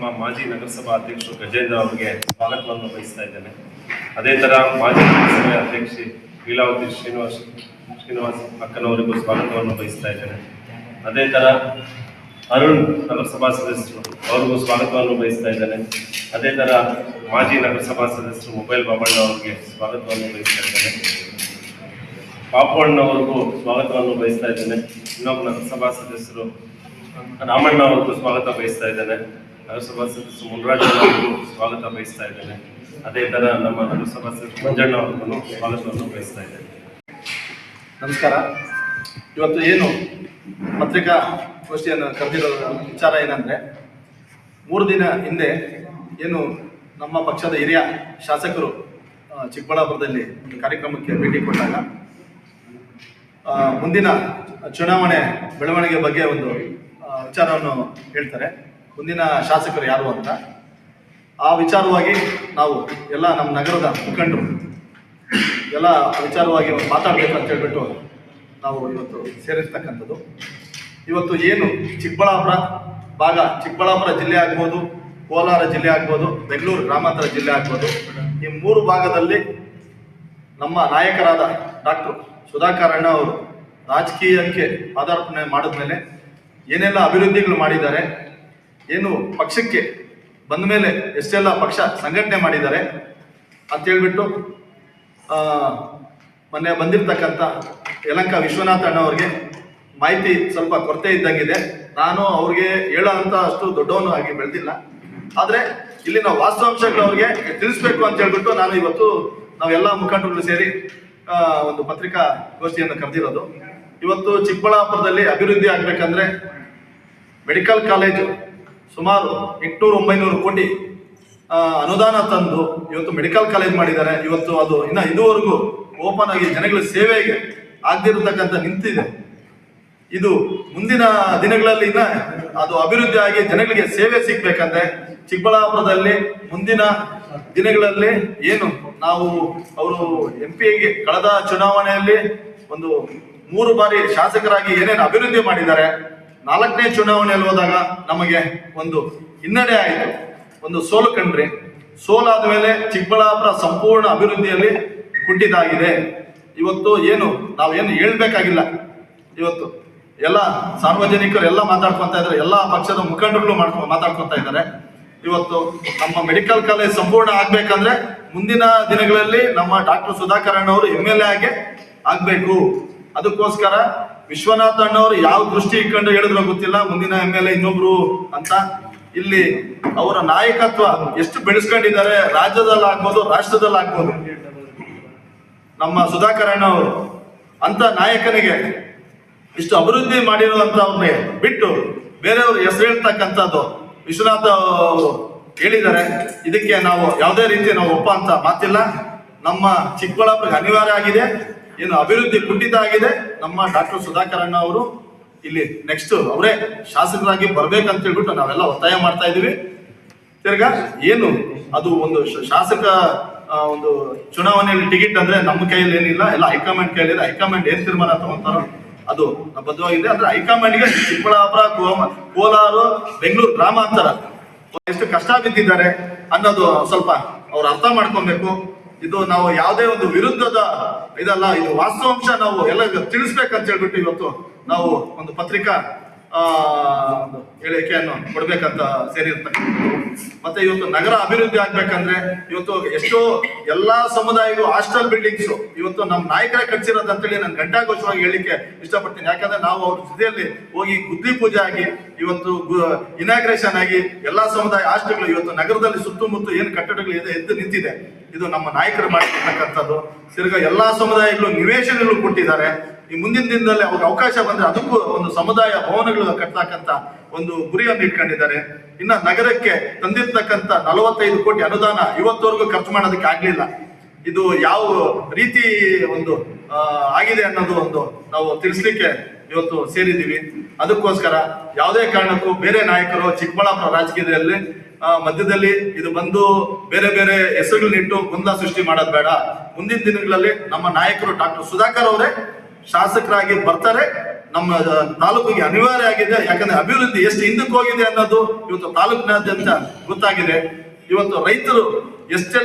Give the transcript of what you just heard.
ಮಾಜಿ ನಗರಸಭಾ ಅಧ್ಯಕ್ಷರು ಗಜೇಂದ್ರ ಅವರಿಗೆ ಸ್ವಾಗತವನ್ನು ಬಯಸ್ತಾ ಇದ್ದೇನೆ. ಅದೇ ತರ ಮಾಜಿ ನಗರಸಭೆ ಅಧ್ಯಕ್ಷೆ ಲೀಲಾವತಿ ಶ್ರೀನಿವಾಸ್ ಶ್ರೀನಿವಾಸ್ ಅಕ್ಕನವರಿಗೂ ಸ್ವಾಗತವನ್ನು ಬಯಸ್ತಾ ಇದ್ದೇನೆ. ಅದೇ ತರ ಅರುಣ್ ನಗರಸಭಾ ಸದಸ್ಯರು ಅವರಿಗೂ ಸ್ವಾಗತವನ್ನು ಬಯಸ್ತಾ ಇದ್ದೇನೆ. ಅದೇ ತರ ಮಾಜಿ ನಗರಸಭಾ ಸದಸ್ಯರು ಮೊಬೈಲ್ ಬಾಬಣ್ಣ ಅವರಿಗೆ ಸ್ವಾಗತವನ್ನು ಬಯಸ್ತಾ ಇದ್ದೇನೆ. ಪಾಪಣ್ಣವರಿಗೂ ಸ್ವಾಗತವನ್ನು ಬಯಸ್ತಾ ಇದ್ದೇನೆ. ಇನ್ನೊಬ್ಬ ನಗರಸಭಾ ಸದಸ್ಯರು ರಾಮಣ್ಣ ಅವರಿಗೂ ಸ್ವಾಗತ ಬಯಸ್ತಾ ಇದ್ದೇನೆ. ನಗರಸಭಾ ಸದಸ್ಯ ಮುನ್ರಾಜ್ ಅವರಿಗೂ ಸ್ವಾಗತ ಬಯಸ್ತಾ ಇದ್ದೇನೆ. ಅದೇ ಥರ ನಮ್ಮ ನಗರಸಭಾ ಸದಸ್ಯ ಮಂಜಣ್ಣ ಅವರನ್ನು ಸ್ವಾಗತವನ್ನು ಬಯಸ್ತಾ ಇದ್ದೇನೆ. ನಮಸ್ಕಾರ. ಇವತ್ತು ಏನು ಪತ್ರಿಕಾ ಗೋಷ್ಠಿಯನ್ನು ಕರೆದಿರೋ ವಿಚಾರ ಏನಂದರೆ, ಮೂರು ದಿನ ಹಿಂದೆ ಏನು ನಮ್ಮ ಪಕ್ಷದ ಹಿರಿಯ ಶಾಸಕರು ಚಿಕ್ಕಬಳ್ಳಾಪುರದಲ್ಲಿ ಒಂದು ಕಾರ್ಯಕ್ರಮಕ್ಕೆ ಭೇಟಿ ಕೊಟ್ಟಾಗ ಮುಂದಿನ ಚುನಾವಣೆ ಬೆಳವಣಿಗೆ ಬಗ್ಗೆ ಒಂದು ವಿಚಾರವನ್ನು ಹೇಳ್ತಾರೆ. ಮುಂದಿನ ಶಾಸಕರು ಯಾರು ಅಂತ? ಆ ವಿಚಾರವಾಗಿ ನಾವು ಎಲ್ಲ ನಮ್ಮ ನಗರದ ಮುಖಂಡರು ಎಲ್ಲ ವಿಚಾರವಾಗಿ ಮಾತಾಡಬೇಕು ಅಂತ ಹೇಳ್ಬಿಟ್ಟು ನಾವು ಇವತ್ತು ಸೇರಿರ್ತಕ್ಕಂಥದ್ದು. ಇವತ್ತು ಏನು ಚಿಕ್ಕಬಳ್ಳಾಪುರ ಭಾಗ, ಚಿಕ್ಕಬಳ್ಳಾಪುರ ಜಿಲ್ಲೆ ಆಗ್ಬೋದು, ಕೋಲಾರ ಜಿಲ್ಲೆ ಆಗ್ಬೋದು, ಬೆಂಗಳೂರು ಗ್ರಾಮಾಂತರ ಜಿಲ್ಲೆ ಆಗ್ಬೋದು. ಈ ಮೂರು ಭಾಗದಲ್ಲಿ ನಮ್ಮ ನಾಯಕರಾದ ಡಾಕ್ಟರ್ ಸುಧಾಕರ್ ಅಣ್ಣ ಅವರು ರಾಜಕೀಯಕ್ಕೆ ಪಾದಾರ್ಪಣೆ ಮಾಡಿದ್ಮೇಲೆ ಏನೆಲ್ಲ ಅಭಿವೃದ್ಧಿಗಳು ಮಾಡಿದ್ದಾರೆ ಏನು ಪಕ್ಷಕ್ಕೆ ಬಂದ ಮೇಲೆ ಎಷ್ಟೆಲ್ಲ ಪಕ್ಷ ಸಂಘಟನೆ ಮಾಡಿದ್ದಾರೆ ಅಂತ ಹೇಳ್ಬಿಟ್ಟು ಆ, ಮೊನ್ನೆ ಬಂದಿರತಕ್ಕಂಥ ಯಲಂಕ ವಿಶ್ವನಾಥ ಅಣ್ಣವ್ರಿಗೆ ಮಾಹಿತಿ ಸ್ವಲ್ಪ ಕೊರತೆ ಇದ್ದಂಗಿದೆ. ನಾನು ಅವ್ರಿಗೆ ಹೇಳೋ ಅಷ್ಟು ದೊಡ್ಡವನು ಆಗಿ ಬೆಳೆದಿಲ್ಲ. ಆದರೆ ಇಲ್ಲಿನ ವಾಸ್ತವಾಂಶಗಳು ಅವ್ರಿಗೆ ತಿಳಿಸ್ಬೇಕು ಅಂತ ಹೇಳ್ಬಿಟ್ಟು ನಾನು ಇವತ್ತು ನಾವೆಲ್ಲ ಮುಖಂಡರು ಸೇರಿ ಒಂದು ಪತ್ರಿಕಾ ಗೋಷ್ಠಿಯನ್ನು ಕರೆದಿರೋದು. ಇವತ್ತು ಚಿಕ್ಕಬಳ್ಳಾಪುರದಲ್ಲಿ ಅಭಿವೃದ್ಧಿ ಆಗ್ಬೇಕಂದ್ರೆ ಮೆಡಿಕಲ್ ಕಾಲೇಜು ಸುಮಾರು ಎಂಟುನೂರು ಒಂಬೈನೂರು ಕೋಟಿ ಅನುದಾನ ತಂದು ಇವತ್ತು ಮೆಡಿಕಲ್ ಕಾಲೇಜ್ ಮಾಡಿದ್ದಾರೆ. ಇವತ್ತು ಅದು ಇನ್ನು ಇದುವರೆಗೂ ಓಪನ್ ಆಗಿ ಜನಗಳ ಸೇವೆಗೆ ಆಗದಿರತಕ್ಕಂಥ ನಿಂತಿದೆ. ಇದು ಮುಂದಿನ ದಿನಗಳಲ್ಲಿ ಇನ್ನ ಅದು ಅಭಿವೃದ್ಧಿ ಆಗಿ ಜನಗಳಿಗೆ ಸೇವೆ ಸಿಗ್ಬೇಕಂದ್ರೆ ಚಿಕ್ಕಬಳ್ಳಾಪುರದಲ್ಲಿ ಮುಂದಿನ ದಿನಗಳಲ್ಲಿ ಏನು ನಾವು ಅವರು ಎಂ ಪಿಗೆ ಕಳೆದ ಚುನಾವಣೆಯಲ್ಲಿ ಒಂದು ಮೂರು ಬಾರಿ ಶಾಸಕರಾಗಿ ಏನೇನು ಅಭಿವೃದ್ಧಿ ಮಾಡಿದ್ದಾರೆ ನಾಲ್ಕನೇ ಚುನಾವಣೆಯಲ್ಲಿ ಹೋದಾಗ ನಮಗೆ ಒಂದು ಹಿನ್ನಡೆ ಆಯಿತು. ಒಂದು ಸೋಲು ಕಂಡ್ರಿ. ಸೋಲಾದ ಮೇಲೆ ಚಿಕ್ಕಬಳ್ಳಾಪುರ ಸಂಪೂರ್ಣ ಅಭಿವೃದ್ಧಿಯಲ್ಲಿ ಕುಂಠಿತಾಗಿದೆ ಇವತ್ತು ಏನು, ನಾವೇನು ಹೇಳ್ಬೇಕಾಗಿಲ್ಲ. ಇವತ್ತು ಎಲ್ಲ ಸಾರ್ವಜನಿಕರು ಎಲ್ಲ ಮಾತಾಡ್ಕೊತಾ ಇದ್ದಾರೆ. ಎಲ್ಲ ಪಕ್ಷದ ಮುಖಂಡರುಗಳು ಮಾಡ್ಕೊ, ಮಾತಾಡ್ಕೊತಾ ಇದ್ದಾರೆ. ಇವತ್ತು ನಮ್ಮ ಮೆಡಿಕಲ್ ಕಾಲೇಜ್ ಸಂಪೂರ್ಣ ಆಗ್ಬೇಕಂದ್ರೆ ಮುಂದಿನ ದಿನಗಳಲ್ಲಿ ನಮ್ಮ ಡಾಕ್ಟರ್ ಸುಧಾಕರ್ ಅವರು ಎಂ ಎಲ್ ಎ ಆಗಿ ಆಗ್ಬೇಕು. ಅದಕ್ಕೋಸ್ಕರ ವಿಶ್ವನಾಥ್ ಅಣ್ಣವರು ಯಾವ ದೃಷ್ಟಿ ಇಟ್ಕೊಂಡು ಹೇಳಿದ್ರು ಗೊತ್ತಿಲ್ಲ. ಮುಂದಿನ ಎಂ ಎಲ್ ಇನ್ನೊಬ್ರು ಅಂತ. ಇಲ್ಲಿ ಅವರ ನಾಯಕತ್ವ ಎಷ್ಟು ಬೆಳೆಸ್ಕೊಂಡಿದ್ದಾರೆ, ರಾಜ್ಯದಲ್ಲಿ ಆಗ್ಬೋದು, ರಾಷ್ಟ್ರದಲ್ಲಿ ಆಗ್ಬೋದು. ನಮ್ಮ ಸುಧಾಕರ್ ಅಣ್ಣ ಅವರು ಅಂತ ನಾಯಕನಿಗೆ ಇಷ್ಟು ಅಭಿವೃದ್ಧಿ ಮಾಡಿರುವಂತವ್ರನ್ನೇ ಬಿಟ್ಟು ಬೇರೆಯವರು ಹೆಸರು ಹೇಳ್ತಕ್ಕಂಥದ್ದು ವಿಶ್ವನಾಥ ಹೇಳಿದ್ದಾರೆ. ಇದಕ್ಕೆ ನಾವು ಯಾವುದೇ ರೀತಿ ನಾವು ಒಪ್ಪ ಅಂತ ಮಾತಿಲ್ಲ. ನಮ್ಮ ಚಿಕ್ಕಬಳ್ಳಾಪುರಕ್ಕೆ ಅನಿವಾರ್ಯ ಆಗಿದೆ. ಏನು ಅಭಿವೃದ್ಧಿ ಕುಂಠಿತ ಆಗಿದೆ. ನಮ್ಮ ಡಾಕ್ಟರ್ ಸುಧಾಕರ್ ಅಣ್ಣ ಅವರು ಇಲ್ಲಿ ನೆಕ್ಸ್ಟ್ ಅವರೇ ಶಾಸಕರಾಗಿ ಬರ್ಬೇಕಂತ ಹೇಳ್ಬಿಟ್ಟು ನಾವೆಲ್ಲ ಒತ್ತಾಯ ಮಾಡ್ತಾ ಇದೀವಿ ತಿರ್ಗಾ ಏನು ಅದು ಒಂದು ಶಾಸಕ ಒಂದು ಚುನಾವಣೆಯಲ್ಲಿ ಟಿಕೆಟ್ ಅಂದ್ರೆ ನಮ್ಮ ಕೈಯಲ್ಲಿ ಏನಿಲ್ಲ, ಎಲ್ಲ ಹೈಕಮಾಂಡ್ ಕೈಯಲ್ಲಿ ಹೈಕಮಾಂಡ್ ಏನ್ ತೀರ್ಮಾನ ತಗೊಂತಾರೋ ಅದು ಬದ್ಧವಾಗಿದೆ. ಅಂದ್ರೆ ಹೈಕಮಾಂಡ್ಗೆ ಚಿಕ್ಕಬಳ್ಳಾಪುರ ಕೋಲಾರ, ಬೆಂಗಳೂರು ಗ್ರಾಮಾಂತರ. ಎಷ್ಟು ಕಷ್ಟ ಬಿದ್ದಿದ್ದಾರೆ ಅನ್ನೋದು ಸ್ವಲ್ಪ ಅವ್ರು ಅರ್ಥ ಮಾಡ್ಕೊಬೇಕು. ಇದು ನಾವು ಯಾವುದೇ ಒಂದು ವಿರುದ್ಧದ ಇದಲ್ಲ, ಇದು ವಾಸ್ತವಾಂಶ ನಾವು ಎಲ್ಲ ತಿಳಿಸ್ಬೇಕಂತ ಹೇಳ್ಬಿಟ್ಟು ಇವತ್ತು ನಾವು ಒಂದು ಪತ್ರಿಕಾ ಹೇಳಿಕೆಯನ್ನು ಕೊಡಬೇಕಂತ ಸೇರಿರ್ತಕ್ಕಂಥದ್ದು ಮತ್ತೆ ಇವತ್ತು ನಗರ ಅಭಿವೃದ್ಧಿ ಆಗ್ಬೇಕಂದ್ರೆ ಇವತ್ತು ಎಷ್ಟೋ ಎಲ್ಲಾ ಸಮುದಾಯಗಳು ಹಾಸ್ಟೆಲ್ ಬಿಲ್ಡಿಂಗ್ಸ್ ಇವತ್ತು ನಮ್ಮ ನಾಯಕರ ಕಟ್ಸಿರೋದು ಅಂತೇಳಿ ನಾನು ಘಂಟಾಘೋಷವಾಗಿ ಹೇಳಿಕೆ ಇಷ್ಟಪಡ್ತೀನಿ. ಯಾಕಂದ್ರೆ ನಾವು ಅವ್ರ ಜೊತೆಯಲ್ಲಿ ಹೋಗಿ ಗುದ್ದಿ ಪೂಜೆ ಆಗಿ, ಇವತ್ತು ಇನಾಗ್ರೇಷನ್ ಆಗಿ ಎಲ್ಲಾ ಸಮುದಾಯ ಹಾಸ್ಟೆಲ್ಗಳು ಇವತ್ತು ನಗರದಲ್ಲಿ ಸುತ್ತಮುತ್ತ ಏನು ಕಟ್ಟಡಗಳು ಇದೆ, ಎದ್ದು ನಿಂತಿದೆ. ಇದು ನಮ್ಮ ನಾಯಕರು ಮಾಡಿರ್ತಕ್ಕಂಥದ್ದು. ತಿರ್ಗ ಎಲ್ಲಾ ಸಮುದಾಯಗಳು ನಿವೇಶನಗಳು ಕೊಟ್ಟಿದ್ದಾರೆ. ಈ ಮುಂದಿನ ದಿನದಲ್ಲಿ ಅವ್ರಿಗೆ ಅವಕಾಶ ಬಂದ್ರೆ ಅದಕ್ಕೂ ಒಂದು ಸಮುದಾಯ ಭವನಗಳು ಕಟ್ಟತಕ್ಕಂತ ಒಂದು ಗುರಿಯನ್ನು ಇಟ್ಕೊಂಡಿದ್ದಾರೆ. ಇನ್ನ ನಗರಕ್ಕೆ ತಂದಿರ್ತಕ್ಕಂಥ ನಲವತ್ತೈದು ಕೋಟಿ ಅನುದಾನ ಇವತ್ತವರೆಗೂ ಖರ್ಚು ಮಾಡೋದಕ್ಕೆ ಆಗ್ಲಿಲ್ಲ. ಇದು ಯಾವ ರೀತಿ ಒಂದು ಆಗಿದೆ ಅನ್ನೋದು ಒಂದು ನಾವು ತಿಳಿಸ್ಲಿಕ್ಕೆ ಇವತ್ತು ಸೇರಿದ್ದೀವಿ. ಅದಕ್ಕೋಸ್ಕರ ಯಾವುದೇ ಕಾರಣಕ್ಕೂ ಬೇರೆ ನಾಯಕರು, ಚಿಕ್ಕಬಳ್ಳಾಪುರ ರಾಜಕೀಯದಲ್ಲಿ ಮಧ್ಯದಲ್ಲಿ ಇದು ಬಂದು ಬೇರೆ ಬೇರೆ ಹೆಸರುಗಳನ್ನಿಟ್ಟು ಗೊಂದಲ ಸೃಷ್ಟಿ ಮಾಡೋದು ಬೇಡ. ಮುಂದಿನ ದಿನಗಳಲ್ಲಿ ನಮ್ಮ ನಾಯಕರು ಡಾಕ್ಟರ್ ಸುಧಾಕರ್ ಅವರೇ ಶಾಸಕರಾಗಿ ಬರ್ತಾರೆ. ನಮ್ಮ ತಾಲೂಕಿಗೆ ಅನಿವಾರ್ಯ ಆಗಿದೆ. ಯಾಕಂದ್ರೆ ಅಭಿವೃದ್ಧಿ ಎಷ್ಟು ಹಿಂದಕ್ಕೆ ಹೋಗಿದೆ ಅನ್ನೋದು ಇವತ್ತು ತಾಲೂಕಿನಾದ್ಯಂತ ಗೊತ್ತಾಗಿದೆ. ಇವತ್ತು ರೈತರು ಎಷ್ಟೆಲ್ಲ